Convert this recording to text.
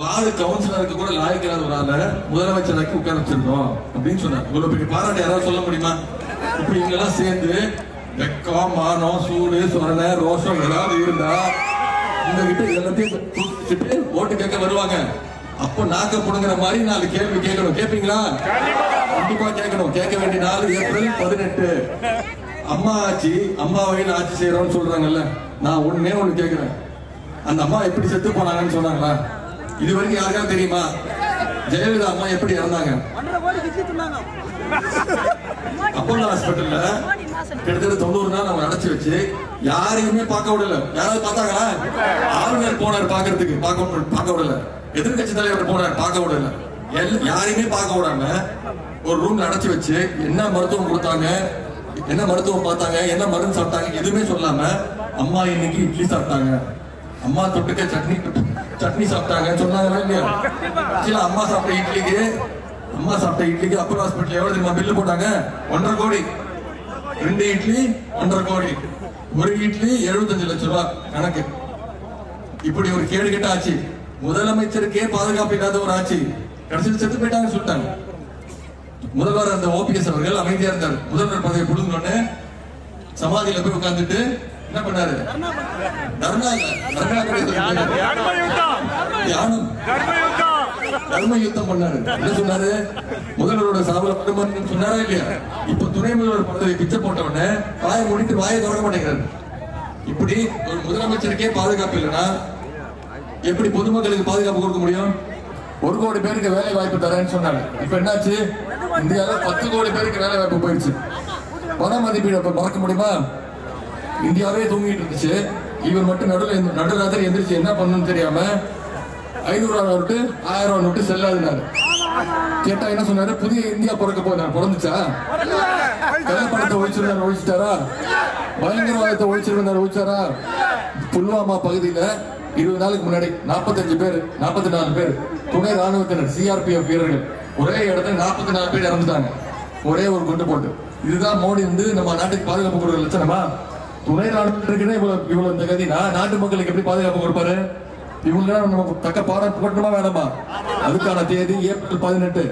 Ward கவுன்சிலருக்கு கூட லாய்க்கிறார் ஒரு ஆள முதலமைச்சராக்கி உட்கார வச்சிருந்தோம் அப்படின்னு சொன்னார். இவ்வளவு பெரிய பாராட்டு யாராவது சொல்ல முடியுமா? இப்படி இவங்கெல்லாம் சேர்ந்து வெக்கம் மானம் சூடு சொரணை ரோஷம் ஏதாவது இருந்தா இந்த கிட்ட எல்லாத்தையும் ஓட்டு கேட்க வருவாங்க. அப்போ நாக்க புடுங்குற மாதிரி நாலு கேள்வி கேட்கணும். கேட்பீங்களா கண்டிப்பா கேட்கணும். கேட்க வேண்டிய நாள் ஏப்ரல் பதினெட்டு. அம்மா ஆட்சி அம்மா வகையில் ஆட்சி செய்யறோம்னு சொல்றாங்கல்ல. நான் ஒன்னே ஒண்ணு கேட்கிறேன். அந்த அம்மா எப்படி செத்து போனாங்கன்னு சொன்னாங்களா? இது வரைக்கும் யாருக்காவது தெரியுமா? ஜெயலலிதா அம்மா எப்படி இறந்தாங்க? ஒன்றரை அப்போலோ ஹாஸ்பிட்டல்ல கிட்டத்தட்ட தொண்ணூறு நாள் அவங்க அடைச்சு வச்சு யாரையுமே பார்க்க விடல. யாராவது பார்த்தாங்களா? ஆளுநர் போனார் பார்க்கறதுக்கு. பார்க்க பார்க்க விடல. எதிர்க்கட்சி தலைவர் போனார் பார்க்க விடல. யாரையுமே பார்க்க விடாம ஒரு ரூம்ல அடைச்சு வச்சு என்ன மருத்துவம் கொடுத்தாங்க? என்ன மருத்துவம் பார்த்தாங்க? என்ன மருந்து சாப்பிட்டாங்க? எதுவுமே சொல்லாம அம்மா இன்னைக்கு இட்லி சாப்பிட்டாங்க. அம்மா தொட்டுக்க சட்னி சட்னி சாப்பிட்டாங்க. சொன்னாங்களா இல்லையா? சில அம்மா சாப்பிட்ட இட்லிக்கு அம்மா சாப்பிட்ட இட்லிக்கு அப்பர் ஹாஸ்பிட்டல் எவ்வளவு தெரியுமா பில்லு போட்டாங்க? ஒன்றரை கோடி. ரெண்டு இட்லி ஒன்றரை கோடி. ஒரு இட்லி எழுபத்தஞ்சு லட்சம் ரூபாய் கணக்கு. இப்படி ஒரு கேடு கெட்ட ஆச்சு முதலமைச்சருக்கே பாதுகாப்பு இல்லாத ஒரு ஆட்சி. கடைசியில் செத்து போயிட்டாங்க சொல்லிட்டாங்க. முதல்வர் அந்த ஓபிஎஸ் அவர்கள் அமைதியா இருந்தார். முதல்வர் பதவி கொடுங்கன்னு சமாதியில போய் உட்கார்ந்துட்டு என்ன பண்ணாரு? தர்ணா தர்ணா கிடையாது. தியானம் தர்ம யுத்தம் பண்ணாரு. என்ன சொன்னாரு? முதல்வரோட சாவல படுமன்னு சொன்னாரா இல்லையா? இப்ப துணை முதல்வர் பதவி பிச்சை போட்ட உடனே வாயை முடித்து வாயை திறக்க மாட்டேங்கிறாரு. இப்படி ஒரு முதலமைச்சருக்கே பாதுகாப்பு இல்லைன்னா எப்படி பொதுமக்களுக்கு பாதுகாப்பு கொடுக்க முடியும்? ஒரு கோடி பேருக்கு வேலை வாய்ப்பு தரேன்னு சொன்னாங்க. இப்ப என்னாச்சு? இந்தியாவில் பத்து கோடி பேருக்கு வேலை வாய்ப்பு போயிடுச்சு பண மதிப்பீடு அப்ப மறக்க முடியுமா? இந்தியாவே தூங்கிட்டு இருந்துச்சு. இவர் மட்டும் நடுவில் நடுராத்திரி எந்திரிச்சு என்ன பண்ணணும்னு தெரியாம ஐநூறு ரூபா நோட்டு ஆயிரம் ரூபா நோட்டு செல்லாதுனாரு கேட்டா என்ன சொன்னாரு? புதிய இந்தியா பிறக்க போனார் பிறந்துச்சா? கள்ளப்பணத்தை ஒழிச்சிருந்தாரு ஒழிச்சிட்டாரா? பயங்கரவாதத்தை ஒழிச்சிருந்தாரு ஒழிச்சாரா? புல்வாமா பகுதியில இருபது நாளுக்கு முன்னாடி 45 பேர் 44 நாலு பேர் துணை ராணுவத்தினர் சிஆர்பிஎஃப் வீரர்கள் ஒரே இடத்துல 44 நாலு பேர் இறந்துட்டாங்க. ஒரே ஒரு குண்டு போட்டு. இதுதான் மோடி வந்து நம்ம நாட்டுக்கு பாதுகாப்பு கொடுக்குற லட்சணமா? துணை ராணுவத்தினருக்குன்னு இவ்வளவு இவ்வளவு இந்த கதினா நாட்டு மக்களுக்கு எப்படி பாதுகாப்பு கொடுப்பாரு? இவங்க நம்ம தக்க பாராட்டு போட்டணுமா வேணாமா? அதுக்கான தேதி ஏப்ரல் பதினெட்டு.